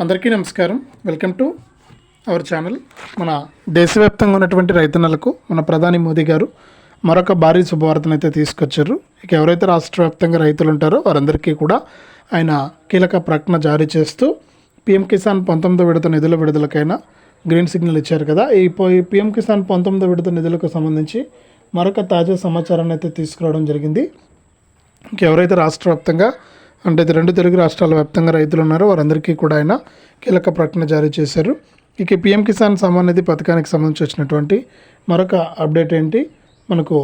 అందరికీ నమస్కారం. Welcome to our channel. మన దేశవ్యాప్తంగా ఉన్నటువంటి రైతన్నలకు మన ప్రధాని మోదీ గారు మరొక భారీ శుభవార్తను అయితే తీసుకొచ్చారు. ఇక ఎవరైతే రాష్ట్ర వ్యాప్తంగా రైతులు ఉంటారో వారందరికీ కూడా ఆయన కీలక ప్రకటన జారీ చేస్తూ పిఎం కిసాన్ పంతొమ్మిదో విడత నిధుల విడుదలకైనా గ్రీన్ సిగ్నల్ ఇచ్చారు కదా. ఈ పో- ఈ పిఎం కిసాన్ పంతొమ్మిదో విడత నిధులకు సంబంధించి మరొక తాజా సమాచారాన్ని అయితే తీసుకురావడం జరిగింది. ఇంకెవరైతే రాష్ట్ర వ్యాప్తంగా అంటే అయితే రెండు తెలుగు రాష్ట్రాల వ్యాప్తంగా రైతులు ఉన్నారు. వారందరికీ కూడా ఆయన కీలక ప్రకటన జారీ చేశారు. ఇక పిఎం కిసాన్ సమ్మాన్ నిధి పథకానికి సంబంధించి వచ్చినటువంటి మరొక అప్డేట్ ఏంటి? మనకు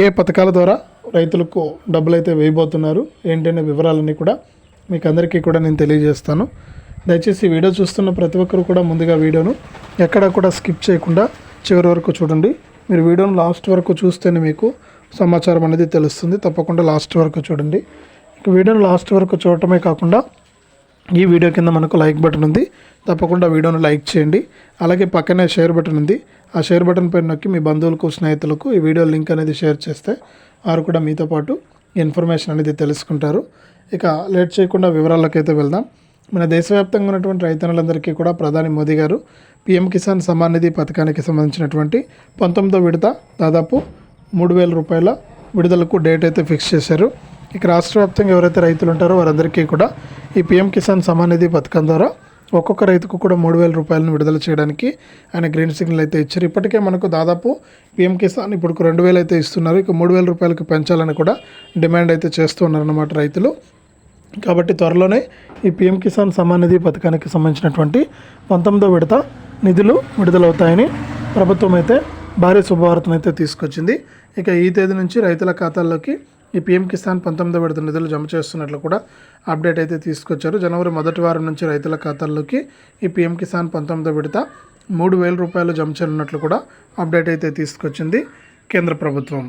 ఏ పథకాల ద్వారా రైతులకు డబ్బులు అయితే వేయబోతున్నారు? ఏంటనే వివరాలన్నీ కూడా మీకు అందరికీ కూడా నేను తెలియజేస్తాను. దయచేసి వీడియో చూస్తున్న ప్రతి ఒక్కరు కూడా ముందుగా వీడియోను ఎక్కడా కూడా స్కిప్ చేయకుండా చివరి వరకు చూడండి. మీరు వీడియోను లాస్ట్ వరకు చూస్తేనే మీకు సమాచారం అనేది తెలుస్తుంది. తప్పకుండా లాస్ట్ వరకు చూడండి. ఇక వీడియోను లాస్ట్ వరకు చూడటమే కాకుండా ఈ వీడియో కింద మనకు లైక్ బటన్ ఉంది. తప్పకుండా వీడియోను లైక్ చేయండి. అలాగే పక్కనే షేర్ బటన్ ఉంది. ఆ షేర్ బటన్ పైన నొక్కి మీ బంధువులకు స్నేహితులకు ఈ వీడియో లింక్ అనేది షేర్ చేస్తే వారు కూడా మీతో పాటు ఇన్ఫర్మేషన్ అనేది తెలుసుకుంటారు. ఇక లేట్ చేయకుండా వివరాలకైతే వెళ్దాం. మన దేశవ్యాప్తంగా ఉన్నటువంటి రైతన్నులందరికీ కూడా ప్రధాని మోదీ గారు పీఎం కిసాన్ సమాన్ నిధి పథకానికి సంబంధించినటువంటి పంతొమ్మిదో విడత దాదాపు మూడు వేల రూపాయల విడుదలకు డేట్ అయితే ఫిక్స్ చేశారు. ఇక రాష్ట్ర వ్యాప్తంగా ఎవరైతే రైతులు ఉంటారో వారందరికీ కూడా ఈ పీఎం కిసాన్ సమానిధి నిధి పథకం ద్వారా ఒక్కొక్క రైతుకు కూడా మూడు వేల రూపాయలను విడుదల చేయడానికి ఆయన గ్రీన్ సిగ్నల్ అయితే ఇచ్చారు. ఇప్పటికే మనకు దాదాపు పీఎం కిసాన్ ఇప్పుడు రెండు వేలు అయితే ఇస్తున్నారు. ఇక మూడు వేల రూపాయలకు పెంచాలని కూడా డిమాండ్ అయితే చేస్తున్నారన్నమాట రైతులు. కాబట్టి త్వరలోనే ఈ పిఎం కిసాన్ సమ్మాన్ నిధి పథకానికి సంబంధించినటువంటి పంతొమ్మిదో విడత నిధులు విడుదలవుతాయని ప్రభుత్వం అయితే భారీ శుభవార్తను అయితే తీసుకొచ్చింది. ఇక ఈ తేదీ నుంచి రైతుల ఖాతాల్లోకి ఈ పీఎం కిసాన్ పంతొమ్మిదో విడత నిధులు జమ చేస్తున్నట్లు కూడా అప్డేట్ అయితే తీసుకొచ్చారు. జనవరి మొదటి వారం నుంచి రైతుల ఖాతాల్లోకి ఈ పీఎం కిసాన్ పంతొమ్మిదో విడత మూడు వేల రూపాయలు జమ చేయనున్నట్లు కూడా అప్డేట్ అయితే తీసుకొచ్చింది కేంద్ర ప్రభుత్వం.